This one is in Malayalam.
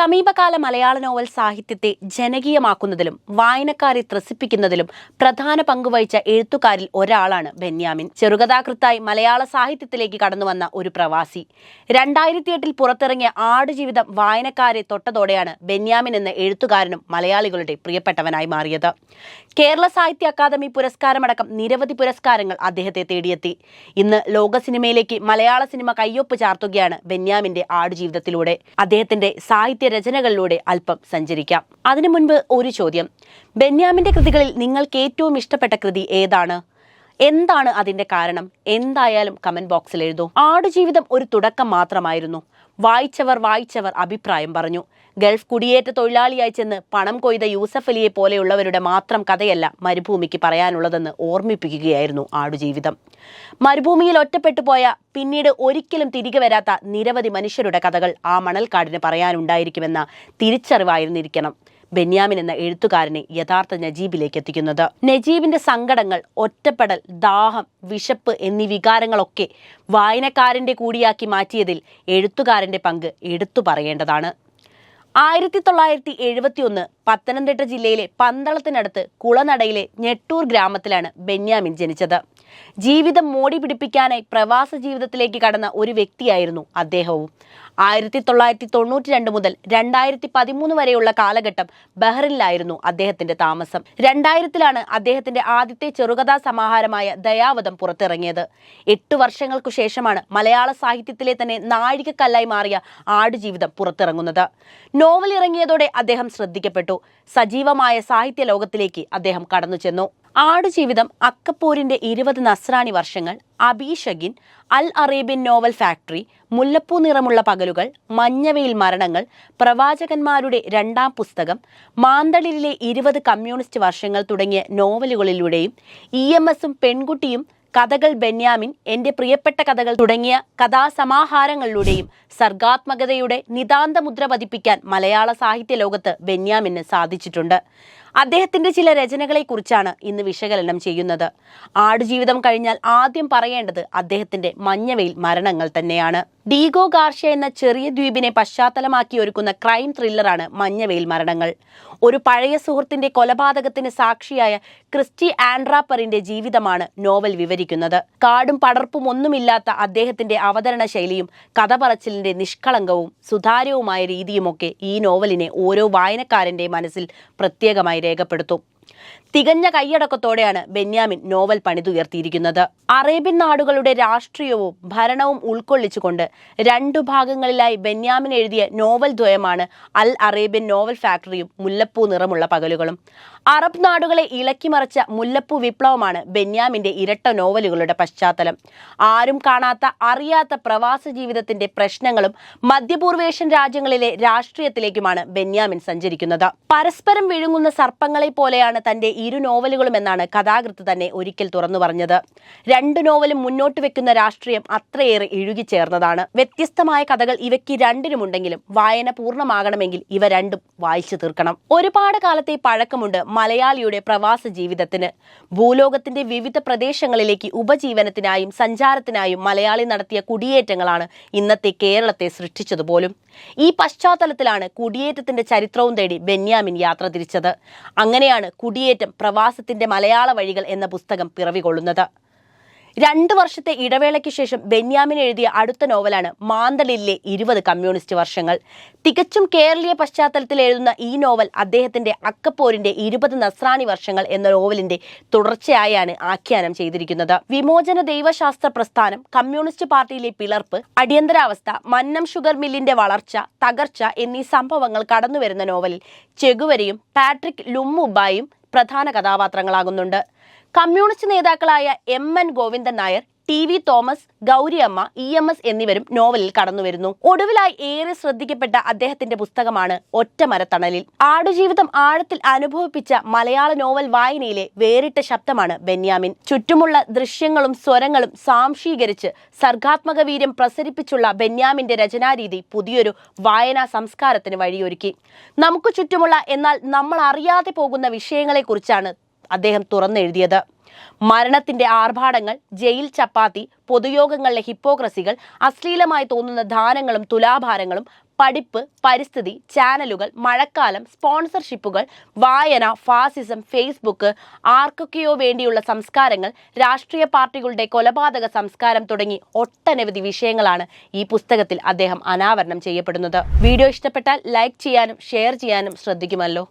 സമീപകാല മലയാള നോവൽ സാഹിത്യത്തെ ജനകീയമാക്കുന്നതിലും വായനക്കാരെ ത്രസിപ്പിക്കുന്നതിലും പ്രധാന പങ്കുവഹിച്ച എഴുത്തുകാരിൽ ഒരാളാണ് ബെന്യാമിൻ. ചെറുകഥാകൃത്തായി മലയാള സാഹിത്യത്തിലേക്ക് കടന്നുവന്ന ഒരു പ്രവാസി. രണ്ടായിരത്തി എട്ടിൽ പുറത്തിറങ്ങിയ ആടുജീവിതം വായനക്കാരെ തൊട്ടതോടെയാണ് ബെന്യാമിൻ എന്ന എഴുത്തുകാരനും മലയാളികളുടെ പ്രിയപ്പെട്ടവനായി മാറിയത്. കേരള സാഹിത്യ അക്കാദമി പുരസ്കാരമടക്കം നിരവധി പുരസ്കാരങ്ങൾ അദ്ദേഹത്തെ തേടിയെത്തി. ഇന്ന് ലോക സിനിമയിലേക്ക് മലയാള സിനിമ കയ്യൊപ്പ് ചാർത്തുകയാണ് ബെന്യാമിന്റെ ആടുജീവിതത്തിലൂടെ. അദ്ദേഹത്തിന്റെ സാഹിത്യ രചനകളിലൂടെ അല്പം സഞ്ചരിക്കാം. അതിനു മുൻപ് ഒരു ചോദ്യം. ബെന്യാമിന്റെ കൃതികളിൽ നിങ്ങൾക്ക് ഏറ്റവും ഇഷ്ടപ്പെട്ട കൃതി ഏതാണ്? എന്താണ് അതിന്റെ കാരണം? എന്തായാലും കമന്റ് ബോക്സിൽ എഴുതൂ. ആടുജീവിതം ഒരു തുടക്കം മാത്രമായിരുന്നു. വായിച്ചവർ വായിച്ചവർ അഭിപ്രായം പറഞ്ഞു. ഗൾഫ് കുടിയേറ്റ തൊഴിലാളിയായി ചെന്ന് പണം കൊയ്ത യൂസഫ് അലിയെ പോലെയുള്ളവരുടെ മാത്രം കഥയല്ല മരുഭൂമിക്ക് പറയാനുള്ളതെന്ന് ഓർമ്മിപ്പിക്കുകയായിരുന്നു ആടുജീവിതം. മരുഭൂമിയിൽ ഒറ്റപ്പെട്ടു പോയ പിന്നീട് ഒരിക്കലും തിരികെ വരാത്ത നിരവധി മനുഷ്യരുടെ കഥകൾ ആ മണൽക്കാടിന് പറയാനുണ്ടായിരിക്കുമെന്ന തിരിച്ചറിവായിരുന്നിരിക്കണം. ബെന്യാമിൻ എന്ന എഴുത്തുകാരനെ യഥാർത്ഥ നജീബിലേക്ക് എത്തിക്കുന്നത്. നജീബിന്റെ സങ്കടങ്ങൾ ഒറ്റപ്പെടൽ ദാഹം വിശപ്പ് എന്നീ വികാരങ്ങളൊക്കെ വായനക്കാരന്റെ കൂടിയാക്കി മാറ്റിയതിൽ എഴുത്തുകാരന്റെ പങ്ക് എടുത്തു പറയേണ്ടതാണ്. ആയിരത്തി തൊള്ളായിരത്തി എഴുപത്തി ഒന്ന് പത്തനംതിട്ട ജില്ലയിലെ പന്തളത്തിനടുത്ത് കുളനടയിലെ ഞെട്ടൂർ ഗ്രാമത്തിലാണ് ബെന്യാമിൻ ജനിച്ചത്. ജീവിതം മോടി പിടിപ്പിക്കാനായി പ്രവാസ ജീവിതത്തിലേക്ക് കടന്ന ഒരു വ്യക്തിയായിരുന്നു അദ്ദേഹവും. ആയിരത്തി തൊള്ളായിരത്തി തൊണ്ണൂറ്റി രണ്ട് മുതൽ രണ്ടായിരത്തി പതിമൂന്ന് വരെയുള്ള കാലഘട്ടം ബഹ്റിനിലായിരുന്നു അദ്ദേഹത്തിന്റെ താമസം. രണ്ടായിരത്തിലാണ് അദ്ദേഹത്തിന്റെ ആദ്യത്തെ ചെറുകഥാ സമാഹാരമായ ദയാവതം പുറത്തിറങ്ങിയത്. എട്ട് വർഷങ്ങൾക്കു ശേഷമാണ് മലയാള സാഹിത്യത്തിലെ തന്നെ നാഴികക്കല്ലായി മാറിയ ആടുജീവിതം പുറത്തിറങ്ങുന്നത്. നോവൽ ഇറങ്ങിയതോടെ അദ്ദേഹം ശ്രദ്ധിക്കപ്പെട്ടു. സജീവമായ സാഹിത്യ ലോകത്തിലേക്ക് അദ്ദേഹം കടന്നു ചെന്നു ആടുജീവിതം അക്കപ്പോരിന്റെ ഇരുപത് നസ്രാണി വർഷങ്ങൾ Abeeshagin Al Arabian novel factory മുല്ലപ്പൂ നിറമുള്ള പകലുകൾ മഞ്ഞവയിൽ മരണങ്ങൾ പ്രവാചകന്മാരുടെ രണ്ടാം പുസ്തകം മാന്തളിലെ ഇരുപത് കമ്മ്യൂണിസ്റ്റ് വർഷങ്ങൾ തുടങ്ങിയ നോവലുകളിലൂടെയും ഇ എം എസും പെൺകുട്ടിയും കഥകൾ ബെന്യാമിൻ എന്റെ പ്രിയപ്പെട്ട കഥകൾ തുടങ്ങിയ കഥാസമാഹാരങ്ങളിലൂടെയും സർഗാത്മകതയുടെ നിതാന്ത മുദ്ര പതിപ്പിക്കാൻ മലയാള സാഹിത്യ ലോകത്ത് ബെന്യാമിന് സാധിച്ചിട്ടുണ്ട്. അദ്ദേഹത്തിന്റെ ചില രചനകളെക്കുറിച്ചാണ് ഇന്ന് വിശകലനം ചെയ്യുന്നത്. ആടുജീവിതം കഴിഞ്ഞാൽ ആദ്യം പറയേണ്ടത് അദ്ദേഹത്തിന്റെ മഞ്ഞവെയിൽ മരണങ്ങൾ തന്നെയാണ്. ഡീഗോ ഗാർഷ്യ എന്ന ചെറിയ ദ്വീപിനെ പശ്ചാത്തലമാക്കി ഒരുക്കുന്ന ക്രൈം ത്രില്ലറാണ് മഞ്ഞവെയിൽ മരണങ്ങൾ. ഒരു പഴയ സുഹൃത്തിന്റെ കൊലപാതകത്തിന് സാക്ഷിയായ ക്രിസ്റ്റി ആൻഡ്രാപ്പറിന്റെ ജീവിതമാണ് നോവൽ വിവരിക്കുന്നത്. കാടും പടർപ്പും ഒന്നുമില്ലാത്ത അദ്ദേഹത്തിന്റെ അവതരണ ശൈലിയും കഥ പറച്ചിലിന്റെ നിഷ്കളങ്കവും സുതാര്യവുമായ രീതിയുമൊക്കെ ഈ നോവലിനെ ഓരോ വായനക്കാരന്റെ മനസ്സിൽ പ്രത്യേകമായി രേഖപ്പെടുത്തും. തികഞ്ഞ കൈയടക്കത്തോടെയാണ് ബെന്യാമിൻ നോവൽ പണിതുയർത്തിയിരിക്കുന്നത്. അറേബ്യൻ നാടുകളുടെ രാഷ്ട്രീയവും ഭരണവും ഉൾക്കൊള്ളിച്ചുകൊണ്ട് രണ്ടു ഭാഗങ്ങളിലായി ബെന്യാമിൻ എഴുതിയ നോവൽ ദ്വയമാണ് അൽ അറേബ്യൻ നോവൽ ഫാക്ടറിയും മുല്ലപ്പൂ നിറമുള്ള പകലുകളും. അറബ് നാടുകളെ ഇളക്കിമറിച്ച മുല്ലപ്പൂ വിപ്ലവമാണ് ബെന്യാമിന്റെ ഇരട്ട നോവലുകളുടെ പശ്ചാത്തലം. ആരും കാണാത്ത അറിയാത്ത പ്രവാസ ജീവിതത്തിന്റെ പ്രശ്നങ്ങളും മധ്യപൂർവേഷ്യൻ രാജ്യങ്ങളിലെ രാഷ്ട്രീയത്തിലേക്കുമാണ് ബെന്യാമിൻ സഞ്ചരിക്കുന്നത്. പരസ്പരം വിഴുങ്ങുന്ന സർപ്പങ്ങളെ പോലെയാണ് തന്റെ ഇരു നോവലുകളും എന്നാണ് കഥാകൃത്ത് തന്നെ ഒരിക്കൽ തുറന്നു പറഞ്ഞത്. രണ്ട് നോവലും മുന്നോട്ട് വെക്കുന്ന രാഷ്ട്രീയം അത്രയേറെ ഇഴുകിച്ചേർന്നതാണ് വ്യത്യസ്തമായ കഥകൾ ഇവയ്ക്ക് രണ്ടിനുമുണ്ടെങ്കിലും വായന പൂർണമാകണമെങ്കിൽ ഇവ രണ്ടും വായിച്ചു തീർക്കണം. ഒരുപാട് കാലത്തെ പഴക്കമുണ്ട് മലയാളിയുടെ പ്രവാസ ജീവിതത്തിന്. ഭൂലോകത്തിന്റെ വിവിധ പ്രദേശങ്ങളിലേക്ക് ഉപജീവനത്തിനായും സഞ്ചാരത്തിനായും മലയാളി നടത്തിയ കുടിയേറ്റങ്ങളാണ് ഇന്നത്തെ കേരളത്തെ സൃഷ്ടിച്ചതുപോലും ഈ പശ്ചാത്തലത്തിലാണ് കുടിയേറ്റത്തിന്റെ ചരിത്രവും തേടി ബെന്യാമിൻ യാത്ര തിരിച്ചത്. അങ്ങനെയാണ് കുടിയേറ്റം പ്രവാസത്തിന്റെ മലയാള വഴികൾ എന്ന പുസ്തകം പിറവികൊള്ളുന്നത്. രണ്ട് വർഷത്തെ ഇടവേളയ്ക്ക് ശേഷം ബെന്യാമിൻ എഴുതിയ അടുത്ത നോവലാണ് മാന്തളിലെ ഇരുപത് കമ്മ്യൂണിസ്റ്റ് വർഷങ്ങൾ. തികച്ചും കേരളീയ പശ്ചാത്തലത്തിൽ എഴുതുന്ന ഈ നോവൽ അദ്ദേഹത്തിന്റെ അക്കപ്പോരിന്റെ ഇരുപത് നസ്രാണി വർഷങ്ങൾ എന്ന നോവലിന്റെ തുടർച്ചയായാണ് ആഖ്യാനം ചെയ്തിരിക്കുന്നത്. വിമോചന ദൈവശാസ്ത്ര പ്രസ്ഥാനം കമ്മ്യൂണിസ്റ്റ് പാർട്ടിയിലെ പിളർപ്പ് അടിയന്തരാവസ്ഥ മന്നം ഷുഗർ മില്ലിന്റെ വളർച്ച തകർച്ച എന്നീ സംഭവങ്ങൾ കടന്നുവരുന്ന നോവലിൽ ചെകുവരയും പാട്രിക് ലുമ്മുബായും പ്രധാന കഥാപാത്രങ്ങളാകുന്നുണ്ട്. കമ്മ്യൂണിസ്റ്റ് നേതാക്കളായ M N Govindan Nair T V Thomas Gouriamma E M S എന്നിവരും നോവലിൽ കടന്നുവരുന്നു ഒടുവിലായി ഏറെ ശ്രദ്ധിക്കപ്പെട്ട അദ്ദേഹത്തിന്റെ പുസ്തകമാണ് ഒറ്റമരത്തണലിൽ ആടുജീവിതം ആഴത്തിൽ അനുഭവിപ്പിച്ച മലയാള നോവൽ വായനയിലെ വേറിട്ട ശബ്ദമാണ് ബെന്യാമിൻ. ചുറ്റുമുള്ള ദൃശ്യങ്ങളും സ്വരങ്ങളും സാംശീകരിച്ച് സർഗാത്മക വീര്യം പ്രസരിപ്പിച്ചുള്ള ബെന്യാമിന്റെ രചനാരീതി പുതിയൊരു വായനാ സംസ്കാരത്തിന് വഴിയൊരുക്കി. നമുക്ക് ചുറ്റുമുള്ള എന്നാൽ നമ്മൾ അറിയാതെ പോകുന്ന വിഷയങ്ങളെക്കുറിച്ചാണ് അദ്ദേഹം തുറന്നെഴുതിയത്. മരണത്തിന്റെ ആർഭാടങ്ങൾ ജയിൽ ചപ്പാത്തി പൊതുയോഗങ്ങളിലെ ഹിപ്പോക്രസികൾ അശ്ലീലമായി തോന്നുന്ന ദാനങ്ങളും തുലാഭാരങ്ങളും പഠിപ്പ് പരിസ്ഥിതി ചാനലുകൾ മഴക്കാലം സ്പോൺസർഷിപ്പുകൾ വായന ഫാസിസം ഫേസ്ബുക്ക് ആർക്കൊക്കെയോ വേണ്ടിയുള്ള സംസ്കാരങ്ങൾ രാഷ്ട്രീയ പാർട്ടികളുടെ കൊലപാതക സംസ്കാരം തുടങ്ങി ഒട്ടനവധി വിഷയങ്ങളാണ് ഈ പുസ്തകത്തിൽ അദ്ദേഹം അനാവരണം ചെയ്യപ്പെടുന്നത്. വീഡിയോ ഇഷ്ടപ്പെട്ടാൽ ലൈക്ക് ചെയ്യാനും ഷെയർ ചെയ്യാനും ശ്രദ്ധിക്കുമല്ലോ.